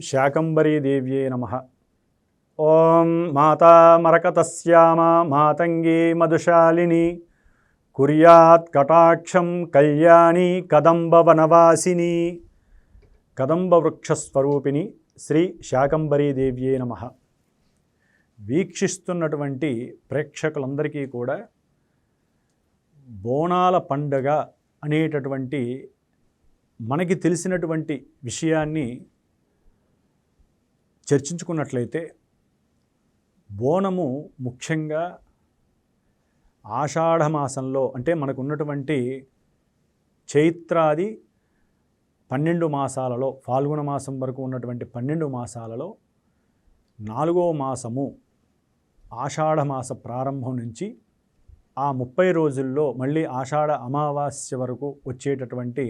శాకంబరీదేవ్యే నమ. ఓం మాతా మరకతశ్యామ మాతంగీ మధుశాలిని కుర్యాత్ కటాక్షం కళ్యాణి కదంబవనవాసిని కదంబవృక్షస్వరూపిణి శ్రీ శాకంబరీదేవ్యే నమ. వీక్షిస్తున్నటువంటి ప్రేక్షకులందరికీ కూడా బోనాల పండగ అనేటటువంటి మనకి తెలిసినటువంటి విషయాన్ని చర్చించుకున్నట్లయితే బోనము ముఖ్యంగా ఆషాఢ మాసంలో అంటే మనకు ఉన్నటువంటి చైత్రాది పన్నెండు మాసాలలో ఫాల్గుణ మాసం వరకు ఉన్నటువంటి పన్నెండు మాసాలలో నాలుగో మాసము ఆషాఢ మాస ప్రారంభం నుంచి ఆ ముప్పై రోజుల్లో మళ్ళీ ఆషాఢ అమావాస్య వరకు వచ్చేటటువంటి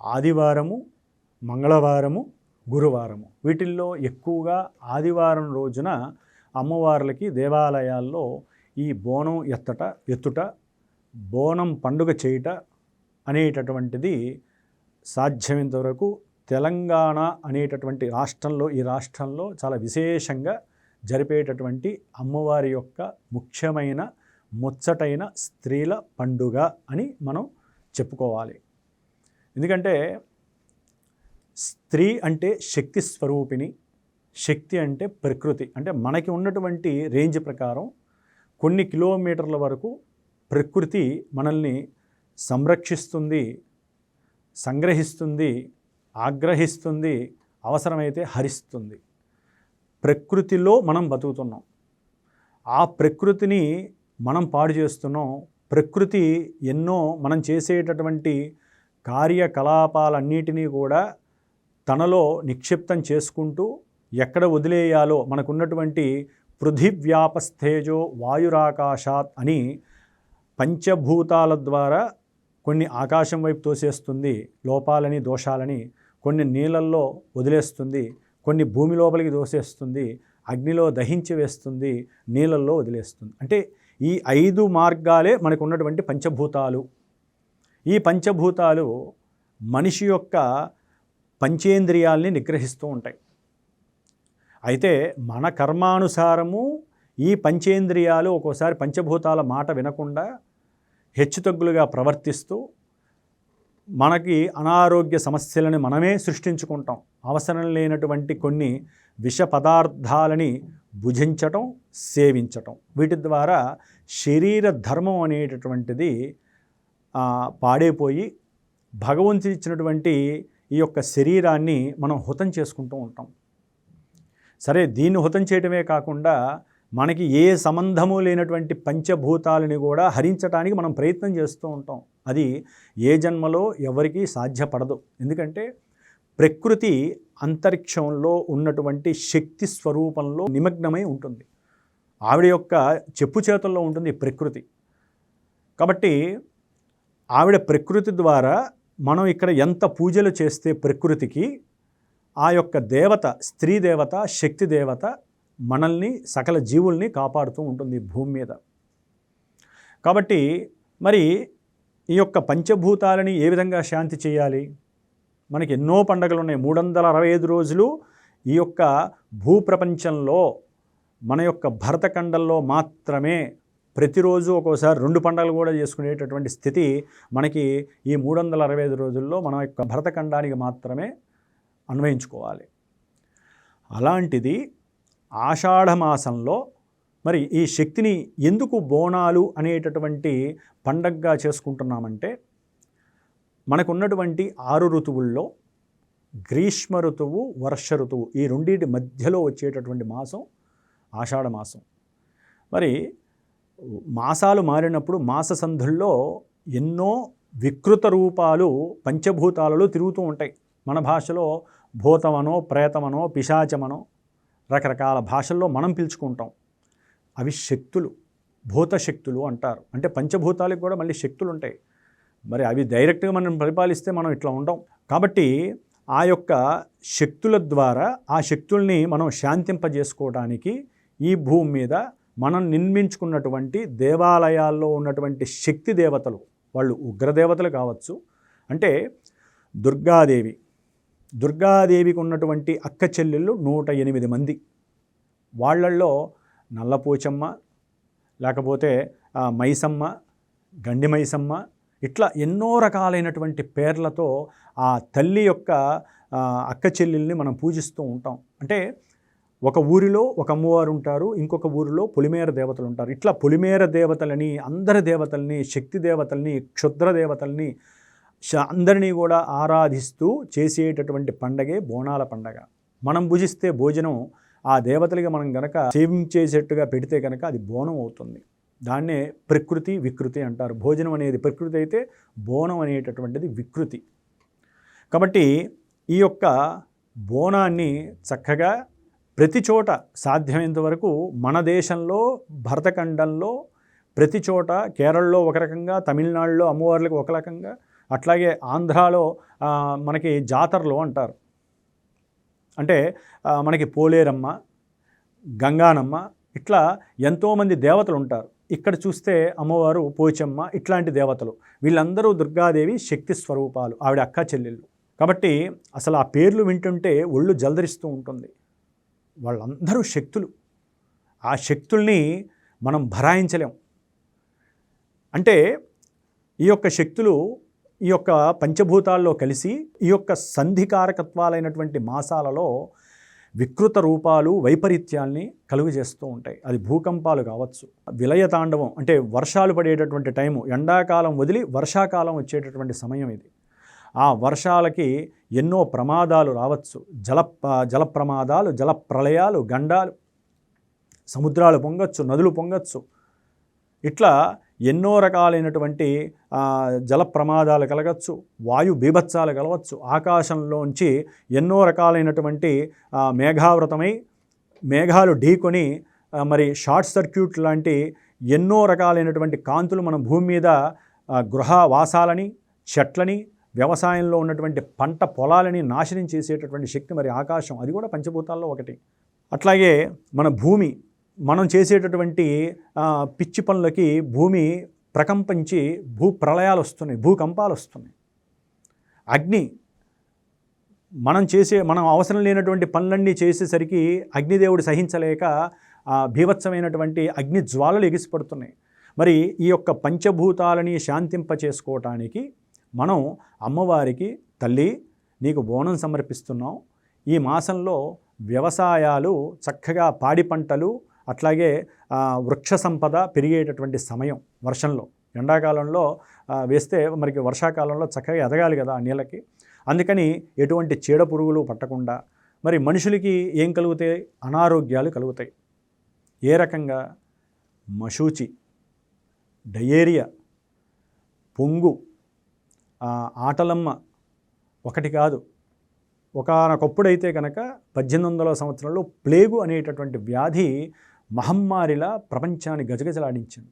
ఆదివారము మంగళవారము గురువారము. వీటిల్లో ఎక్కువగా ఆదివారం రోజున అమ్మవార్లకి దేవాలయాల్లో ఈ బోనం ఎత్తట ఎత్తుట బోనం పండుగ చేయుట అనేటటువంటిది సాధ్యమైనంతవరకు తెలంగాణ అనేటటువంటి రాష్ట్రంలో ఈ రాష్ట్రంలో చాలా విశేషంగా జరిపేటటువంటి అమ్మవారి యొక్క ముఖ్యమైన ముచ్చటైన స్త్రీల పండుగ అని మనం చెప్పుకోవాలి. ఎందుకంటే స్త్రీ అంటే శక్తి స్వరూపిణి శక్తి అంటే ప్రకృతి. అంటే మనకి ఉన్నటువంటి రేంజ్ ప్రకారం కొన్ని కిలోమీటర్ల వరకు ప్రకృతి మనల్ని సంరక్షిస్తుంది సంగ్రహిస్తుంది ఆగ్రహిస్తుంది అవసరమైతే హరిస్తుంది. ప్రకృతిలో మనం బతుకుతున్నాం. ఆ ప్రకృతిని మనం పాడు చేస్తున్నాం. ప్రకృతి ఎన్నో మనం చేసేటటువంటి కార్యకలాపాలన్నిటినీ కూడా తనలో నిక్షిప్తం చేసుకుంటూ ఎక్కడ వదిలేయాలో మనకున్నటువంటి పృథివ్యాపస్థేజో వాయురాకాశాత్ అని పంచభూతాల ద్వారా కొన్ని ఆకాశం వైపు తోసేస్తుంది లోపాలని దోషాలని కొన్ని నీళ్ళల్లో వదిలేస్తుంది కొన్ని భూమి లోపలికి దోసేస్తుంది అగ్నిలో దహించి వేస్తుంది నీళ్ళల్లో వదిలేస్తుంది. అంటే ఈ ఐదు మార్గాలే మనకు ఉన్నటువంటి పంచభూతాలు. ఈ పంచభూతాలు మనిషి యొక్క పంచేంద్రియాల్ని నిగ్రహిస్తూ ఉంటాయి. అయితే మన కర్మానుసారము ఈ పంచేంద్రియాలు ఒక్కోసారి పంచభూతాల మాట వినకుండా హెచ్చుతగ్గులుగా ప్రవర్తిస్తూ మనకి అనారోగ్య సమస్యలను మనమే సృష్టించుకుంటాం. అవసరం లేనటువంటి కొన్ని విష పదార్థాలని భుజించటం సేవించటం. వీటి ద్వారా శరీర ధర్మం అనేటటువంటిది పాడైపోయి భగవంతుడు ఇచ్చినటువంటి ఈ యొక్క శరీరాన్ని మనం హుతం చేసుకుంటూ ఉంటాం. సరే దీన్ని హుతం చేయటమే కాకుండా మనకి ఏ సంబంధము లేనటువంటి పంచభూతాలని కూడా హరించడానికి మనం ప్రయత్నం చేస్తూ ఉంటాం. అది ఏ జన్మలో ఎవరికీ సాధ్యపడదు. ఎందుకంటే ప్రకృతి అంతరిక్షంలో ఉన్నటువంటి శక్తి స్వరూపంలో నిమగ్నమై ఉంటుంది. ఆవిడ యొక్క చెప్పు చేతుల్లో ఉంటుంది ప్రకృతి. కాబట్టి ఆవిడ ప్రకృతి ద్వారా మనం ఇక్కడ ఎంత పూజలు చేస్తే ప్రకృతికి ఆ యొక్క దేవత స్త్రీ దేవత శక్తి దేవత మనల్ని సకల జీవుల్ని కాపాడుతూ ఉంటుంది భూమి మీద. కాబట్టి మరి ఈ యొక్క పంచభూతాలని ఏ విధంగా శాంతి చేయాలి? మనకి ఎన్నో పండగలు ఉన్నాయి. మూడు వందల అరవై ఐదు రోజులు ఈ యొక్క భూప్రపంచంలో మన యొక్క భరతఖండంలో మాత్రమే ప్రతిరోజు ఒక్కోసారి రెండు పండగలు కూడా చేసుకునేటటువంటి స్థితి మనకి ఈ మూడు వందల అరవై ఐదు రోజుల్లో మన యొక్క భరతఖండానికి మాత్రమే అన్వయించుకోవాలి. అలాంటిది ఆషాఢమాసంలో మరి ఈ శక్తిని ఎందుకు బోనాలు అనేటటువంటి పండగగా చేసుకుంటున్నామంటే మనకున్నటువంటి ఆరు ఋతువుల్లో గ్రీష్మ ఋతువు వర్ష ఋతువు ఈ రెండింటి మధ్యలో వచ్చేటటువంటి మాసం ఆషాఢ మాసం. మరి మాసాలు మారినప్పుడు మాస సంధుల్లో ఎన్నో వికృత రూపాలు పంచభూతాలలో తిరుగుతూ ఉంటాయి. మన భాషలో భూతమనో ప్రేతమనో పిశాచమనో రకరకాల భాషల్లో మనం పిలుచుకుంటాం. అవి శక్తులు భూత శక్తులు అంటారు. అంటే పంచభూతాలకు కూడా మళ్ళీ శక్తులు ఉంటాయి. మరి అవి డైరెక్ట్గా మనం పరిపాలిస్తే మనం ఇట్లా ఉండం. కాబట్టి ఆ యొక్క శక్తుల ద్వారా ఆ శక్తుల్ని మనం శాంతింపజేసుకోవడానికి ఈ భూమి మీద మనం నిర్మించుకున్నటువంటి దేవాలయాల్లో ఉన్నటువంటి శక్తి దేవతలు వాళ్ళు ఉగ్రదేవతలు కావచ్చు. అంటే దుర్గాదేవి దుర్గాదేవికి ఉన్నటువంటి అక్క చెల్లెళ్ళు నూట ఎనిమిది మంది. వాళ్ళల్లో నల్లపోచమ్మ లేకపోతే ఆ, మైసమ్మ గండి మైసమ్మ ఇట్లా ఎన్నో రకాలైనటువంటి పేర్లతో ఆ తల్లి యొక్క అక్క చెల్లెల్ని మనం పూజిస్తూ ఉంటాం. అంటే ఒక ఊరిలో ఒక అమ్మవారు ఉంటారు ఇంకొక ఊరిలో పొలిమేర దేవతలు ఉంటారు. ఇట్లా పొలిమేర దేవతలని అందరి దేవతల్ని శక్తి దేవతల్ని క్షుద్ర దేవతల్ని అందరినీ కూడా ఆరాధిస్తూ చేసేటటువంటి పండగే బోనాల పండగ. మనం భుజిస్తే భోజనం ఆ దేవతలకి మనం గనక సేవించేసేట్టుగా పెడితే కనుక అది బోనం అవుతుంది. దాన్నే ప్రకృతి వికృతి అంటారు. భోజనం అనేది ప్రకృతి అయితే బోనం అనేటటువంటిది వికృతి. కాబట్టి ఈ యొక్క బోనాన్ని చక్కగా ప్రతి చోట సాధ్యమైనంత వరకు మన దేశంలో భరతఖండంలో ప్రతి చోట కేరళలో ఒక రకంగా తమిళనాడులో అమ్మవార్లకు ఒక రకంగా అట్లాగే ఆంధ్రాలో మనకి జాతరలు అంటారు. అంటే మనకి పోలేరమ్మ గంగానమ్మ ఇట్లా ఎంతోమంది దేవతలు ఉంటారు. ఇక్కడ చూస్తే అమ్మవారు పోచమ్మ ఇట్లాంటి దేవతలు. వీళ్ళందరూ దుర్గాదేవి శక్తి స్వరూపాలు ఆవిడ అక్క చెల్లెళ్ళు. కాబట్టి అసలు ఆ పేర్లు వింటుంటే ఒళ్ళు జలదరిస్తూ ఉంటుంది. వాళ్ళందరూ శక్తులు. ఆ శక్తుల్ని మనం భరాయించలేం. అంటే ఈ యొక్క శక్తులు ఈ యొక్క పంచభూతాల్లో కలిసి ఈ యొక్క సంధికారకత్వాలైనటువంటి మాసాలలో వికృత రూపాలు వైపరీత్యాల్ని కలుగు చేస్తూ ఉంటాయి. అది భూకంపాలు కావచ్చు. విలయ తాండవం అంటే వర్షాలు పడేటటువంటి టైము ఎండాకాలం వదిలి వర్షాకాలం వచ్చేటటువంటి సమయం ఇది. ఆ వర్షాలకి ఎన్నో ప్రమాదాలు రావచ్చు. జల జల ప్రమాదాలు జల ప్రళయాలు గండాలు సముద్రాలు పొంగచ్చు నదులు పొంగచ్చు. ఇట్లా ఎన్నో రకాలైనటువంటి జల ప్రమాదాలు కలగచ్చు వాయు బీభత్సాలు కలవచ్చు ఆకాశంలోంచి ఎన్నో రకాలైనటువంటి మేఘావృతమై మేఘాలు ఢీకొని మరి షార్ట్ సర్క్యూట్ లాంటి ఎన్నో రకాలైనటువంటి కాంతులు మన భూమి మీద గృహ వాసాలని చెట్లని వ్యవసాయంలో ఉన్నటువంటి పంట పొలాలని నాశనం చేసేటటువంటి శక్తి మరి ఆకాశం అది కూడా పంచభూతాల్లో ఒకటి. అట్లాగే మన భూమి మనం చేసేటటువంటి పిచ్చి పనులకి భూమి ప్రకంపించి భూ ప్రళయాలు వస్తున్నాయి భూకంపాలు వస్తున్నాయి. అగ్ని మనం చేసే మనం అవసరం లేనటువంటి పనులన్నీ చేసేసరికి అగ్నిదేవుడు సహించలేక ఆ భీభత్సమైనటువంటి అగ్ని జ్వాలలు ఎగిసిపడుతున్నాయి. మరి ఈ యొక్క పంచభూతాలని శాంతింప చేసుకోవటానికి మనం అమ్మవారికి తల్లి నీకు బోనం సమర్పిస్తున్నాం. ఈ మాసంలో వ్యవసాయాలు చక్కగా పాడి పంటలు అట్లాగే వృక్ష సంపద పెరిగేటటువంటి సమయం వర్షంలో. ఎండాకాలంలో వేస్తే మనకి వర్షాకాలంలో చక్కగా ఎదగాలి కదా ఆ నీళ్ళకి. అందుకని ఎటువంటి చీడ పురుగులు పట్టకుండా మరి మనుషులకి ఏం కలుగుతాయి? అనారోగ్యాలు కలుగుతాయి. ఏ రకంగా? మశూచి డయేరియా పొంగు ఆటలమ్మ ఒకటి కాదు. ఒకనొకప్పుడైతే కనుక పద్దెనిమిది వందల సంవత్సరంలో ప్లేగు అనేటటువంటి వ్యాధి మహమ్మారిలా ప్రపంచాన్ని గజగజలాడించింది.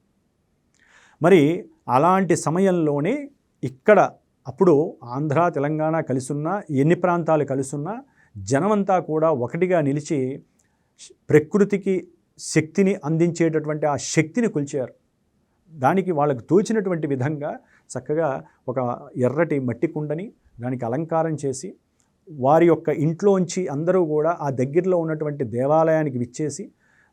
మరి అలాంటి సమయంలోనే ఇక్కడ అప్పుడు ఆంధ్ర తెలంగాణ కలిసున్నా ఎన్ని ప్రాంతాలు కలిసున్నా జనమంతా కూడా ఒకటిగా నిలిచి ప్రకృతికి శక్తిని అందించేటటువంటి ఆ శక్తిని కొలిచారు. దానికి వాళ్ళకు తోచినటువంటి విధంగా చక్కగా ఒక ఎర్రటి మట్టి కుండని దానికి అలంకారం చేసి వారి యొక్క ఇంట్లోంచి అందరూ కూడా ఆ దగ్గరలో ఉన్నటువంటి దేవాలయానికి విచ్చేసి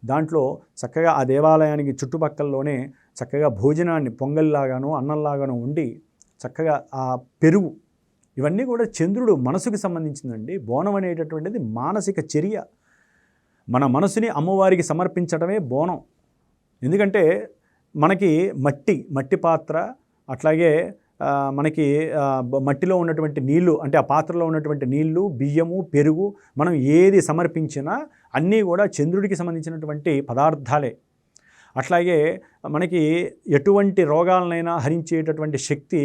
దాంట్లో చక్కగా ఆ దేవాలయానికి చుట్టుపక్కలలోనే చక్కగా భోజనాన్ని పొంగల్లాగానో అన్నంలాగానో ఉండి చక్కగా ఆ పెరుగు ఇవన్నీ కూడా చంద్రుడు మనసుకి సంబంధించిందండి. బోనం అనేటటువంటిది మానసిక చర్య. మన మనసుని అమ్మవారికి సమర్పించడమే బోనం. ఎందుకంటే మనకి మట్టి మట్టి పాత్ర అట్లాగే మనకి మట్టిలో ఉన్నటువంటి నీళ్ళు అంటే ఆ పాత్రలో ఉన్నటువంటి నీళ్ళు బియ్యము పెరుగు మనం ఏది సమర్పించినా అన్నీ కూడా చంద్రుడికి సంబంధించినటువంటి పదార్థాలే. అట్లాగే మనకి ఎటువంటి రోగాలనైనా హరించేటటువంటి శక్తి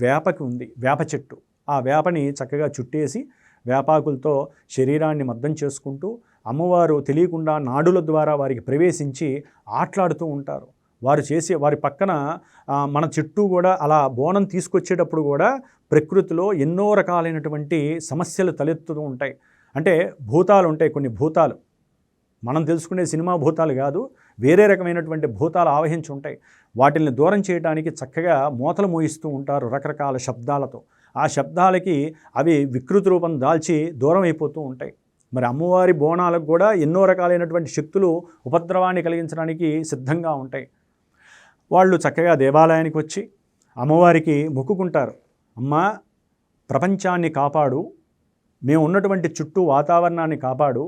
వేపకి ఉంది వేప చెట్టు. ఆ వేపని చక్కగా చుట్టేసి వేపాకులతో శరీరాన్ని మద్దం చేసుకుంటూ అమ్మవారు తెలియకుండా నాడుల ద్వారా వారికి ప్రవేశించి ఆట్లాడుతూ ఉంటారు. వారు చేసే వారి పక్కన మన చుట్టూ కూడా అలా బోనం తీసుకొచ్చేటప్పుడు కూడా ప్రకృతిలో ఎన్నో రకాలైనటువంటి సమస్యలు తలెత్తుతూ ఉంటాయి. అంటే భూతాలు ఉంటాయి కొన్ని భూతాలు. మనం తెలుసుకునే సినిమా భూతాలు కాదు వేరే రకమైనటువంటి భూతాలు ఆవహించి ఉంటాయి. వాటిని దూరం చేయడానికి చక్కగా మూతలు మోయిస్తూ ఉంటారు రకరకాల శబ్దాలతో. ఆ శబ్దాలకి అవి వికృతి రూపం దాల్చి దూరం అయిపోతూ ఉంటాయి. మరి అమ్మవారి బోనాలకు కూడా ఎన్నో రకాలైనటువంటి శక్తులు ఉపద్రవాన్ని కలిగించడానికి సిద్ధంగా ఉంటాయి. వాళ్ళు చక్కగా దేవాలయానికి వచ్చి అమ్మవారికి మొక్కుకుంటారు. అమ్మ ప్రపంచాన్ని కాపాడు. మేము ఉన్నటువంటి చుట్టూ వాతావరణాన్ని కాపాడు.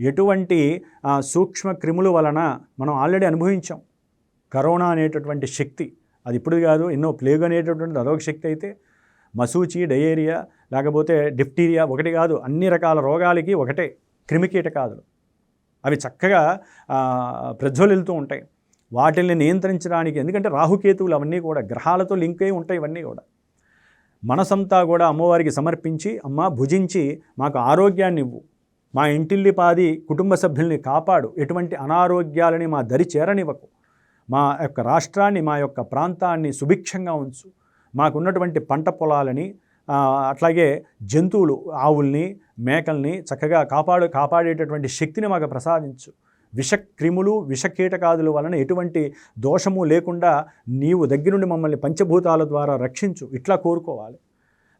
ఎటువంటి సూక్ష్మ క్రిముల వలన మనం ఆల్రెడీ అనుభవించాం. కరోనా అనేటటువంటి శక్తి అది ఇప్పుడు కాదు ఎన్నో ప్లేగ్ అనేటటువంటి అదొక శక్తి అయితే మసూచి డయేరియా లేకపోతే డిఫ్టీరియా ఒకటి కాదు అన్ని రకాల రోగాలకి ఒకటే క్రిమికీటకాదులు. అవి చక్కగా ప్రజ్వలిల్తూ ఉంటాయి. వాటిల్ని నియంత్రించడానికి ఎందుకంటే రాహుకేతువులు అవన్నీ కూడా గ్రహాలతో లింక్ అయి ఉంటాయి ఇవన్నీ కూడా. మనసంతా కూడా అమ్మవారికి సమర్పించి అమ్మ భుజించి మాకు ఆరోగ్యాన్ని ఇవ్వు. మా ఇంటిల్లిపాది కుటుంబ సభ్యుల్ని కాపాడు. ఎటువంటి అనారోగ్యాలని మా దరి చేరనివ్వకు. మా యొక్క రాష్ట్రాన్ని మా యొక్క ప్రాంతాన్ని సుభిక్షంగా ఉంచు. మాకున్నటువంటి పంట పొలాలని అట్లాగే జంతువులు ఆవుల్ని మేకల్ని చక్కగా కాపాడు కాపాడేటటువంటి శక్తిని మాకు ప్రసాదించు. విషక్రిములు విషకీటకాదుల వలన ఎటువంటి దోషము లేకుండా నీవు దగ్గరుండి మమ్మల్ని పంచభూతాల ద్వారా రక్షించు. ఇట్లా కోరుకోవాలి.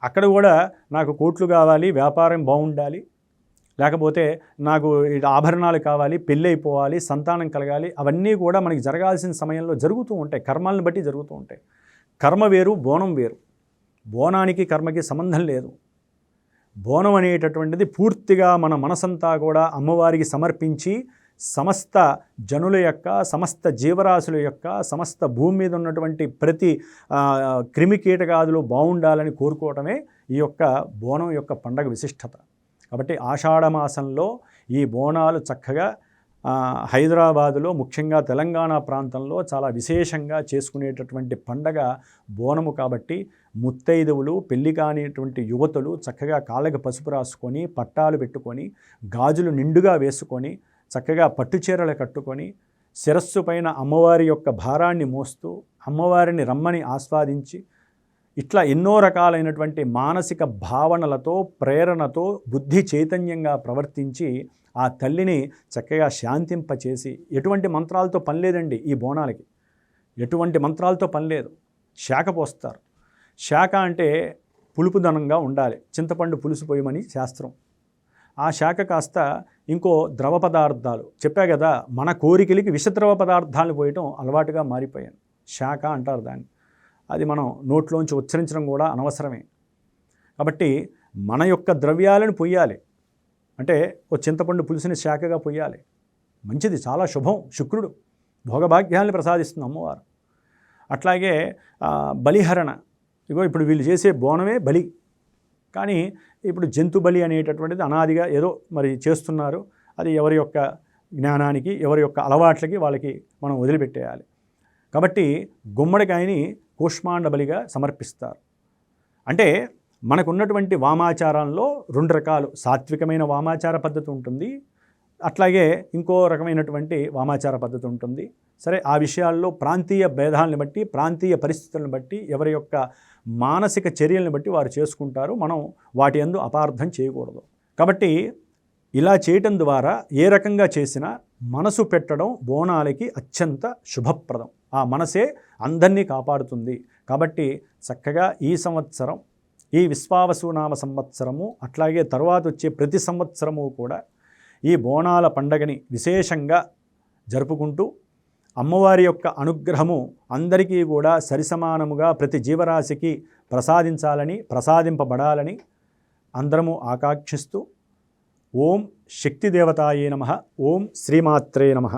అక్కడ కూడా నాకు కోట్లు కావాలి వ్యాపారం బాగుండాలి. లేకపోతే నాకు ఆభరణాలు కావాలి పెళ్ళి అయిపోవాలి సంతానం కలగాలి. అవన్నీ కూడా మనకి జరగాల్సిన సమయంలో జరుగుతూ ఉంటాయి. కర్మాలను బట్టి జరుగుతూ ఉంటాయి. కర్మ వేరు బోనం వేరు. బోనానికి కర్మకి సంబంధం లేదు. బోనం అనేటటువంటిది పూర్తిగా మన మనసంతా కూడా అమ్మవారికి సమర్పించి సమస్త జనుల యొక్క సమస్త జీవరాశుల యొక్క సమస్త భూమి మీద ఉన్నటువంటి ప్రతి క్రిమి కీటకాదులు బాగుండాలని కోరుకోవటమే ఈ యొక్క బోనం యొక్క పండగ విశిష్టత. కాబట్టి ఆషాఢమాసంలో ఈ బోనాలు చక్కగా హైదరాబాదులో ముఖ్యంగా తెలంగాణ ప్రాంతంలో చాలా విశేషంగా చేసుకునేటటువంటి పండగ బోనము కాబట్టి ముత్తైదువులు పెళ్ళి కానిటువంటి యువతులు చక్కగా కాళ్ళకి పసుపు రాసుకొని పట్టాలు పెట్టుకొని గాజులు నిండుగా వేసుకొని చక్కగా పట్టుచీరలు కట్టుకొని శిరస్సు పైన అమ్మవారి యొక్క భారాన్ని మోస్తూ అమ్మవారిని రమ్మని ఆస్వాదించి ఇట్లా ఎన్నో రకాలైనటువంటి మానసిక భావనలతో ప్రేరణతో బుద్ధి చైతన్యంగా ప్రవర్తించి ఆ తల్లిని చక్కగా శాంతింపచేసి ఎటువంటి మంత్రాలతో పని లేదండి ఈ బోనాలకి. ఎటువంటి మంత్రాలతో పని లేదు. శాఖ పోస్తారు. శాఖ అంటే పులుపుదనంగా ఉండాలి. చింతపండు పులుసు పోయమని శాస్త్రం. ఆ శాఖ కాస్త ఇంకో ద్రవ పదార్థాలు. చెప్పా కదా మన కోరికలకి విషద్రవ పదార్థాలు పోయటం అలవాటుగా మారిపోయాను. శాఖ అంటారు దాన్ని. అది మనం నోట్లోంచి ఉచ్చరించడం కూడా అనవసరమే. కాబట్టి మన యొక్క ద్రవ్యాలను పొయ్యాలి. అంటే ఓ చింతపండు పులుసుని శాఖగా పొయ్యాలి. మంచిది చాలా శుభం శుక్రుడు. భోగభాగ్యాన్ని ప్రసాదిస్తుంది అమ్మవారు. అట్లాగే బలిహరణ. ఇగో ఇప్పుడు వీళ్ళు చేసే బోనమే బలి. కానీ ఇప్పుడు జంతు బలి అనేటటువంటిది అనాదిగా ఏదో మరి చేస్తున్నారు. అది ఎవరి యొక్క జ్ఞానానికి ఎవరి యొక్క అలవాట్లకి వాళ్ళకి మనం వదిలిపెట్టేయాలి. కాబట్టి గుమ్మడికాయని కూష్మాండ బలిగా సమర్పిస్తారు. అంటే మనకున్నటువంటి వామాచారంలో రెండు రకాలు సాత్వికమైన వామాచార పద్ధతి ఉంటుంది అట్లాగే ఇంకో రకమైనటువంటి వామాచార పద్ధతి ఉంటుంది. సరే ఆ విషయాల్లో ప్రాంతీయ భేదాలను బట్టి ప్రాంతీయ పరిస్థితులను బట్టి ఎవరి యొక్క మానసిక చర్యలను బట్టి వారు చేసుకుంటారు. మనం వాటి అందు అపార్థం చేయకూడదు. కాబట్టి ఇలా చేయటం ద్వారా ఏ రకంగా చేసినా మనసు పెట్టడం బోనాలకి అత్యంత శుభప్రదం. ఆ మనసే అందరినీ కాపాడుతుంది. కాబట్టి చక్కగా ఈ సంవత్సరం ఈ విశ్వావసునామ సంవత్సరము అట్లాగే తర్వాత వచ్చే ప్రతి సంవత్సరము కూడా ఈ బోనాల పండగని విశేషంగా జరుపుకుంటూ అమ్మవారి యొక్క అనుగ్రహము అందరికీ కూడా సరిసమానముగా ప్రతి జీవరాశికి ప్రసాదించాలని ప్రసాదింపబడాలని అందరము ఆకాంక్షిస్తూ ఓం శక్తిదేవతాయే నమ. ఓం శ్రీమాత్రే నమ.